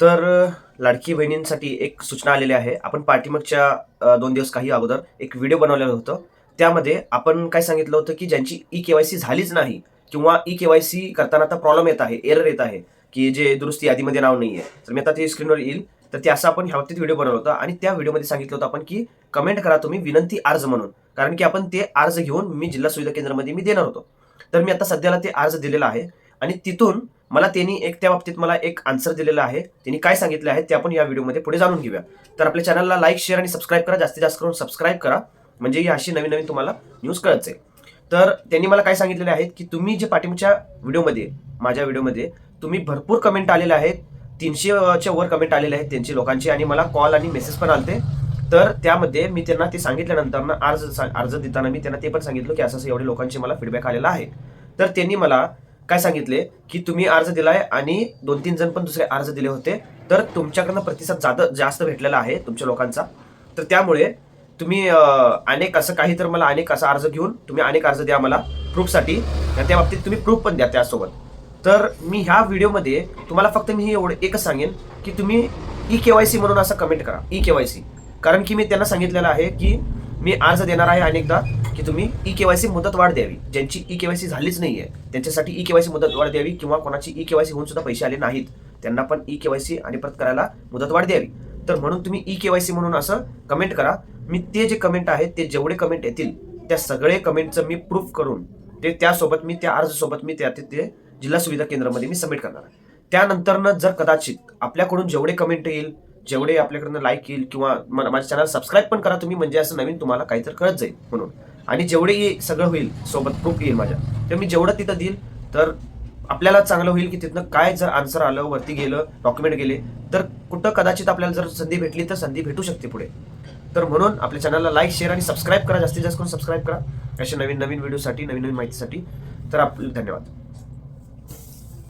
तर लाडकी बहिणींसाठी एक सूचना आलेली आहे. आपण पाठीमागच्या दोन दिवस काही अगोदर एक व्हिडिओ बनवलेलं होतं. त्यामध्ये आपण काय सांगितलं होतं की ज्यांची ई के वाय सी झालीच नाही किंवा ई के वाय सी करताना आता प्रॉब्लेम येत आहे एरर येत आहे की जे दुरुस्ती यादीमध्ये नाव नाही आहे तर मी आता ते स्क्रीनवर येईल. तर ते असं आपण ह्या बाबतीत व्हिडिओ बनवलं होतं आणि त्या व्हिडिओमध्ये सांगितलं होतं आपण की कमेंट करा तुम्ही विनंती अर्ज म्हणून. कारण की आपण ते अर्ज घेऊन मी जिल्हा सुविधा केंद्रामध्ये मी देणार होतो. तर मी आता सध्याला ते अर्ज दिलेला आहे आणि तिथून मला त्यांनी एक त्या बाबतीत मला एक आन्सर दिलेला आहे. त्यांनी काय सांगितले आहे ते आपण या व्हिडिओमध्ये पुढे जाणून घेऊया. तर आपल्या चॅनलला लाईक शेअर आणि सबस्क्राईब करा. जास्तीत जास्त करून सबस्क्राईब करा. म्हणजे ही अशी नवीन नवीन तुम्हाला न्यूज कळत. जाईल तर त्यांनी मला काय सांगितलेले आहेत की तुम्ही जे पाठिंबच्या व्हिडिओमध्ये माझ्या व्हिडिओमध्ये तुम्ही भरपूर कमेंट आलेले आहेत. तीनशेच्या वर कमेंट आलेले आहेत त्यांची लोकांची आणि मला कॉल आणि मेसेज पण आलते. तर त्यामध्ये मी त्यांना ते सांगितल्यानंतर ना अर्ज सा- अर्ज देताना मी त्यांना ते पण सांगितलं की असं असं एवढे लोकांचे मला फीडबॅक आलेला आहे. तर त्यांनी मला काय सांगितले? की तुम्ही अर्ज दिलाय आणि दोन तीन जण पण दुसरे अर्ज दिले होते. तर तुमच्याकडनं प्रतिसाद जादा जास्त भेटलेला आहे तुमच्या लोकांचा. तर त्यामुळे तुम्ही अनेक असं काही तर मला अनेक असा अर्ज घेऊन तुम्ही अनेक अर्ज द्या मला प्रूफसाठी. आणि त्या बाबतीत तुम्ही प्रूफ पण द्या त्यासोबत. तर मी ह्या व्हिडिओमध्ये तुम्हाला फक्त मी एवढं एकच सांगेन की तुम्ही ई के वाय सी म्हणून असं कमेंट करा. E K Y C. कारण की मी त्यांना सांगितलेलं आहे की मी अर्ज देणार आहे अनेकदा. की तुम्ही ई केवायसी मुदतवाढ द्यावी. ज्यांची ई केवायसी झालीच नाहीये त्यांच्यासाठी ई केवायसी मुदतवाढ द्यावी किंवा कोणाची ई केवायसी होऊन सुद्धा पैसे आले नाहीत त्यांना पण ई केवायसी आणि परत करायला मुदतवाढ द्यावी. तर म्हणून तुम्ही ई केवायसी म्हणून असं कमेंट करा. मी ते जे कमेंट आहेत ते जेवढे कमेंट येतील त्या सगळे कमेंटचं मी प्रूफ करून ते त्यासोबत मी त्या अर्जसोबत मी त्या ते जिल्हा सुविधा केंद्रामध्ये मी सबमिट करणार आहे. त्यानंतरनं जर कदाचित आपल्याकडून जेवढे कमेंट येईल जेवढे आपल्याकडनं लाईक येईल किंवा माझ्या चॅनल सबस्क्राईब पण करा तुम्ही म्हणजे असं नवीन तुम्हाला काहीतरी कळत जाईल म्हणून. आणि जेवढे सगळं होईल सोबत खूप येईल माझ्या. तर मी जेवढं तिथं देईल तर आपल्याला चांगलं होईल की तिथनं काय जर आन्सर आलं वरती गेलं डॉक्युमेंट गेले तर कुठं कदाचित आपल्याला जर संधी भेटली तर संधी भेटू शकते पुढे. तर म्हणून आपल्या चॅनलला लाईक शेअर आणि सबस्क्राईब करा. जास्तीत जास्त करून सबस्क्राईब करा. अशा नवीन नवीन व्हिडिओसाठी नवीन नवीन माहितीसाठी. तर आपलं धन्यवाद.